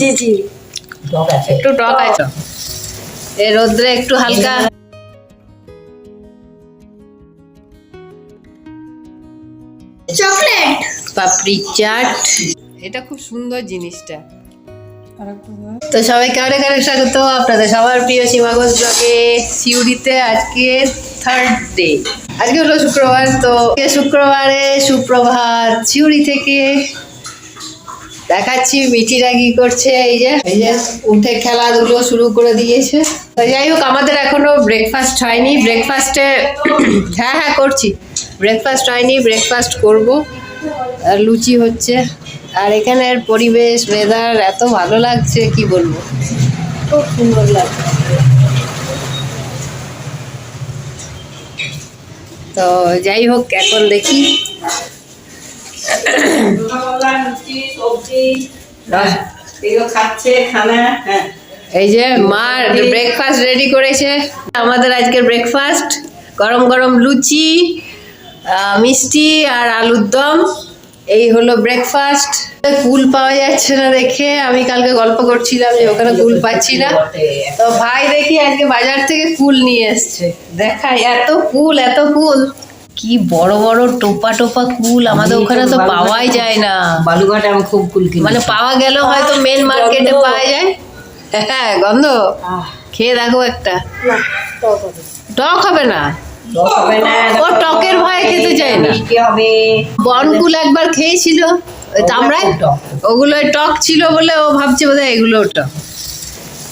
জি জি। টক আছে। একটু টক আছে। এ রোদ্রে একটু হালকা। চকলেট। পাপড়ি চাট। এটা খুব সুন্দর জিনিসটা। তো সবাইকে অনেক অনেক স্বাগত আপনাদের সবার প্রিয় সীমাগঞ্জ ব্লগে। সিউড়িতে আজকে থার্ড ডে আজকে হলো শুক্রবার তো শুক্রবারে সুপ্রভাত। সিউড়ি থেকে দেখাচ্ছি মিঠিরা কি করছে, এই যে এই যে, উঠে খেলাধুলো শুরু করে দিয়েছে। তো যাই হোক, আমাদের এখনও ব্রেকফাস্ট হয়নি। ব্রেকফাস্টে হ্যাঁ হ্যাঁ করছি। ব্রেকফাস্ট হয়নি ব্রেকফাস্ট করব। আর লুচি হচ্ছে। আর এখানের পরিবেশ ওয়েদার এত ভালো লাগছে, কি বলব? খুব সুন্দর লাগছে। তো যাই হোক, এখন দেখি। এই যে মা ব্রেকফাস্ট রেডি করেছে। আমাদের আজকের ব্রেকফাস্ট গরম গরম লুচি মিষ্টি আর আলুর দম। এই হলো ব্রেকফাস্ট কুল পাওয়া যাচ্ছে না দেখে। আমি কালকে গল্প করছিলাম যে ওখানে কুল পাচ্ছি না। তো ভাই দেখি আজকে বাজার থেকে কুল নিয়ে এসছে। দেখাই এত কুল এত কুল। কি বড় বড় টোপা টোপা কুল আমাদের ওখানে তো পাওয়াই যায় না বালুঘাটে আমি খুব কুল কিনি মানে পাওয়া গেলেও হয়তো মেন মার্কেটে পাওয়া যায় হ্যাঁ গন্ধ খেয়ে দেখো একটা টক হবে না টক হবে না ও টকের ভয়ে খেতে চায় না বনকুল একবার খেয়েছিল ওই তামড়ায় টক। ওগুলো টক ছিল বলে ও ভাবছে বোধহয় এগুলো টক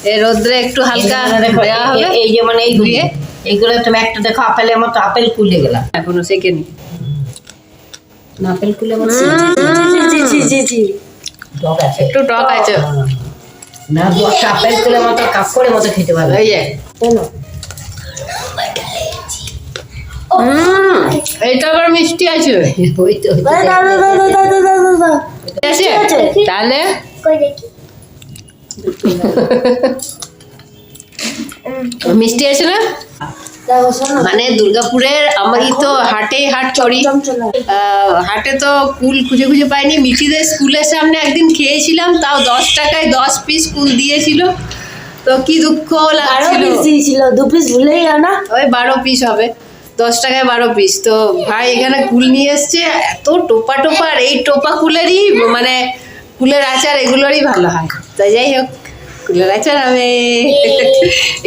এ রোদ্রে একটু হালকা দেওয়া হবে এই- এই যেমন এই দিয়ে? এইগুলো তুমি একটা দেখো আপেলের মতো আপেল কুলে গেলাম। এখনও সেকেন্ড আপেল কুলে মতো জি জি জি জি টক আছে। একটু টক আছে। না দশটা আপেল কুলের মতো কাপড়ের মতো খেতে পারবে। ওই যে। হুম এটা আবার মিষ্টি আছে। ওই তো তো। তাহলে? কই দেখি? মিষ্টি আছে না? মানে দুর্গাপুরের আমি তো হাটে হাট আহ, হাটে তো কুল খুঁজে খুঁজে পাইনি। মিঠিদের স্কুলের সামনে একদিন খেয়েছিলাম তাও দশ টাকায় দশ পিস কুল দিয়েছিল। তো কি দুঃখ লাগছিল। দু পিস ভুলেই না। ওই বারো পিস হবে দশ টাকায় বারো পিস তো ভাই এখানে কুল নিয়ে এসছে এত টোপা টোপা আর এই টোপা কুলেরই মানে কুলের আচার এগুলোরই ভালো হয়। তাই যাই হোক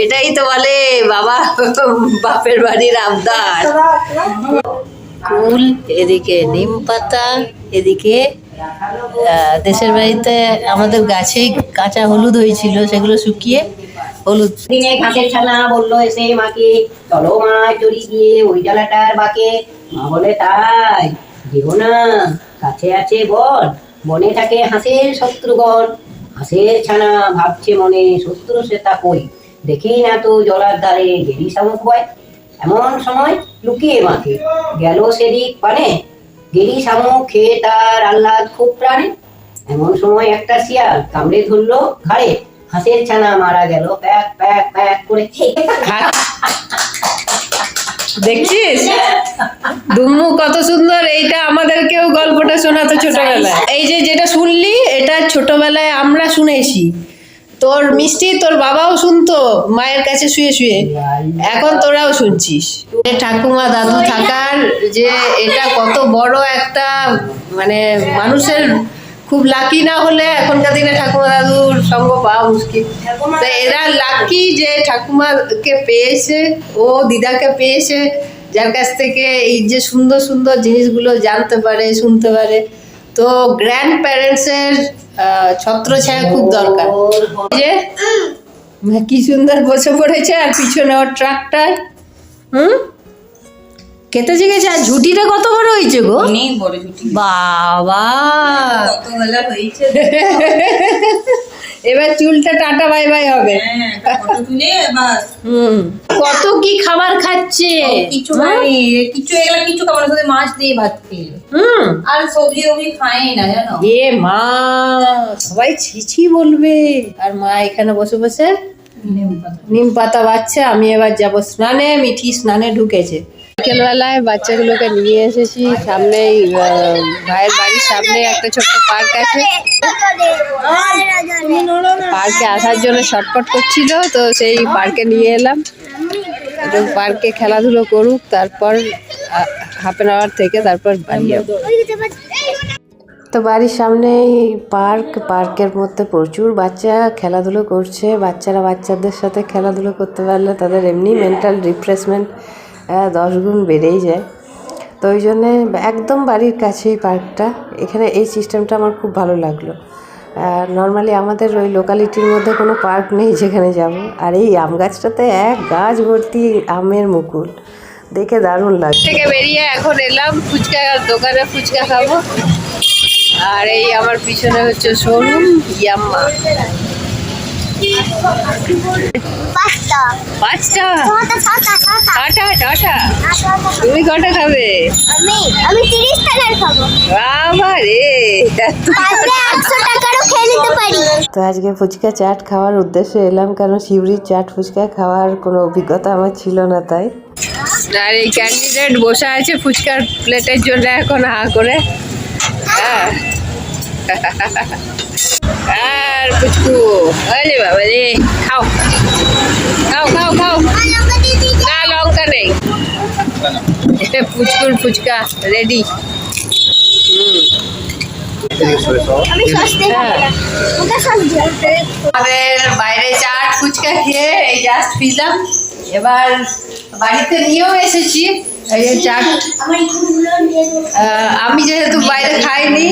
এটাই তো বলে বাবা বাপের বাড়ির আবদার। কুল এদিকে নিম পাতা এদিকে দেশের বাড়িতে আমাদের গাছে কাঁচা হলুদ হয়েছিল সেগুলো শুকিয়ে হলুদ। দিনে ঘাসের ছানা বলল এসে মাকে চলো মা চড়ি গিয়ে ওই জ্বালাটার বাকে। মা বলে তাই যেও না কাছে আছে বল বনে থাকে হাঁসের শত্রুগণ। হাঁসের ছানা, ভাবছে মনে, শত্রু সে তা কই? দেখি না তো জলার ধারে গেলি শামুক হয় এমন সময় লুকিয়ে মাকে গেল সেদিক পানে। গেলি শামুক, খেয়ে তার আহ্লাদ খুব প্রাণে। এমন সময় একটা শিয়াল কামড়ে ধরলো ঘাড়ে। হাঁসের ছানা মারা গেল, প্যাক প্যাক প্যাক করে। দেখছিস দুম্মু কত সুন্দর এইটা আমাদেরকেও গল্পটা শোনাতো ছোটবেলায়। এই যে যেটা শুনলি এটা ছোটবেলায় আমরা শুনেছি। তোর মিষ্টি তোর বাবাও শুনতো মায়ের কাছে শুয়ে শুয়ে। এখন তোরাও শুনছিস। ঠাকুমা দাদু থাকার যে এটা কত বড় একটা মানে মানুষের খুব লাকি না হলে এখনকার দিনে ঠাকুমা দাদুর সঙ্গ পাওয়া মুশকিল। তো এরা লাকি যে ঠাকুমাকে পেয়েছে, ও দিদাকে পেয়েছে, যার কাছ থেকে এই যে সুন্দর সুন্দর জিনিসগুলো জানতে পারে, শুনতে পারে। তো গ্র্যান্ড প্যারেন্টসের ছত্র ছায়া খুব দরকার। যে, কি সুন্দর বসে পড়েছে আর পিছনে ওর ট্রাক্টর হুম? খেতে শিখেছে আর ঝুটিটা কত বড় হয়েছে গো? অনেক বড় ছুটি বাবা! কতবেলা হয়েছে। এবার চুলটা টাটা বাই বাই হবে। হ্যাঁ কত কি খাবার খাচ্ছে? কিছু মানে কিছু এগুলা কিছু খাবার সাথে মাছ দিয়ে ভাত খেয়ে। হুম। আর সবজি টবজি খায় না জানো? এ মা সবাই ছিছি বলবে। আর মা এখানে বসে বসে নিম পাতা। বাচ্চা আমি এবার যাব স্নানে মিঠি স্নানে ঢুকেছে। বিকেলবেলায় বাচ্চাগুলোকে নিয়ে এসেছি। সামনেই ভাইয়ের বাড়ির সামনে একটা ছোট্ট পার্ক আছে। পার্কে আসার জন্য শর্টকাট করছিল, তো সেই পার্কে নিয়ে এলাম। এবং পার্কে খেলাধুলো করুক, তারপর হাফ অ্যান আওয়ার থেকে তারপর বাড়ি তো বাড়ির সামনেই পার্ক, পার্কের মধ্যে প্রচুর বাচ্চা খেলাধুলো করছে। বাচ্চারা বাচ্চাদের সাথে খেলাধুলো করতে পারলে তাদের এমনি মেন্টাল রিফ্রেশমেন্ট দশ গুণ বেড়েই যায়। তো ওই জন্যে একদম বাড়ির কাছেই পার্কটা। এখানে এই সিস্টেমটা আমার খুব ভালো লাগল। নর্মালি আমাদের ওই লোকালিটির মধ্যে কোনো পার্ক নেই যেখানে যাব। আর এই আম গাছটাতে এক গাছ ভর্তি আমের মুকুল। দেখে দারুণ লাগছে থেকে বেরিয়ে এখন এলাম, ফুচকা দোকানে ফুচকা খাব। আর এই আমার পিছনে হচ্ছে শোরুম, ইয়াম্মা। পাঁচটা। পাঁচটা? ছটা ছটা ছটা। টাটা টাটা তুমি কটা খাবে? আমি আমি তিরিশ টাকার খাব। বাবা রে পারলে একশো টাকারও খেয়ে নিতে পারি। তো আজকে ফুচকা চাট খাওয়ার উদ্দেশ্যে এলাম কারণ শিবরির চাট ফুচকা খাওয়ার কোনো অভিজ্ঞতা আমার ছিল না তাই। আর এই ক্যান্ডিডেট বসে আছে ফুচকার প্লেটের জন্য এখন হা করে। হ্যাঁ। আর ফুচকু আরে বাবা রে খাও খাও খাও খাও না লঙ্কা নেই ফুচকুর ফুচকা রেডি হুম আমি সস্তে খাব না ওটা সস্তে আমাদের বাইরে চাট ফুচকা খেয়ে এই জাস্ট ফিরলাম এবার বাড়িতে নিয়েও এসেছি এই যে চাট আমার আমি যেহেতু বাইরে খাইনি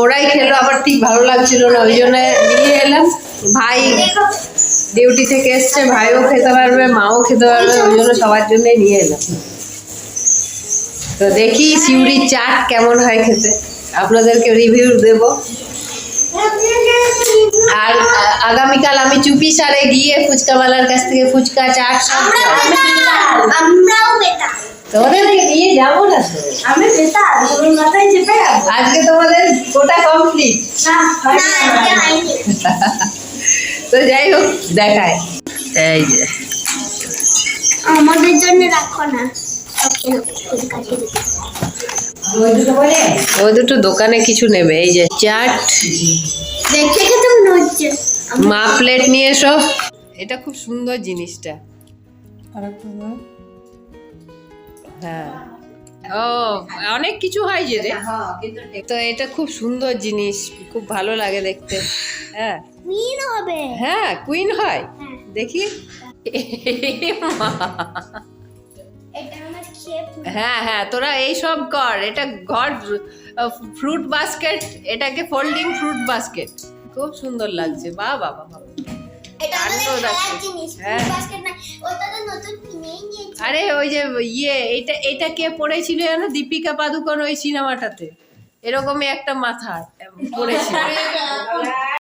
ওরাই খেলো আবার ঠিক ভালো লাগছিল না ওই জন্য নিয়ে এলাম। ভাই ডিউটি থেকে এসছে ভাইও খেতে পারবে মাও খেতে পারবে ওই জন্য সবার জন্যই নিয়ে এলাম। তো দেখি সিউড়ির চাট কেমন হয় খেতে। আপনাদেরকে রিভিউ দেবো। আর আগামীকাল আমি চুপি সারে গিয়ে ফুচকাওয়ালার কাছ থেকে ফুচকা চাট সব আমরাও বেটা তোমাদেরকে নিয়ে যাব না তো? আমি বেটা তোমার মাথায় চেপে আজকে তোমাদের গোটা কমপ্লিট না তো যাই হোক দেখায়। এই যে। আমাদের জন্য রাখো না। সব খেয়ে কাটিয়ে দেবো ও দুটো দোকানে কিছু নেবে। এই যে চাট। দেখে খেতে মনে হচ্ছে। মা প্লেট নিয়ে এসো। এটা খুব সুন্দর জিনিসটা। হ্যাঁ। ও অনেক কিছু হয় যে রে। তো এটা খুব সুন্দর জিনিস খুব ভালো লাগে দেখতে। হ্যাঁ। মিন হবে। হ্যাঁ কুইন হয়। হ্যাঁ। দেখি। হ্যাঁ হ্যাঁ তোরা এই সব কর। এটা ঘর ফ্রুট বাস্কেট এটাকে ফোল্ডিং ফ্রুট বাস্কেট খুব সুন্দর লাগছে। বাহ বাবা বাবা আরে ওই যে ইয়ে এটা এটা কে পড়েছিল জানো? দীপিকা পাদুকোন ওই সিনেমাটাতে এরকমই একটা মাথা পড়েছিল।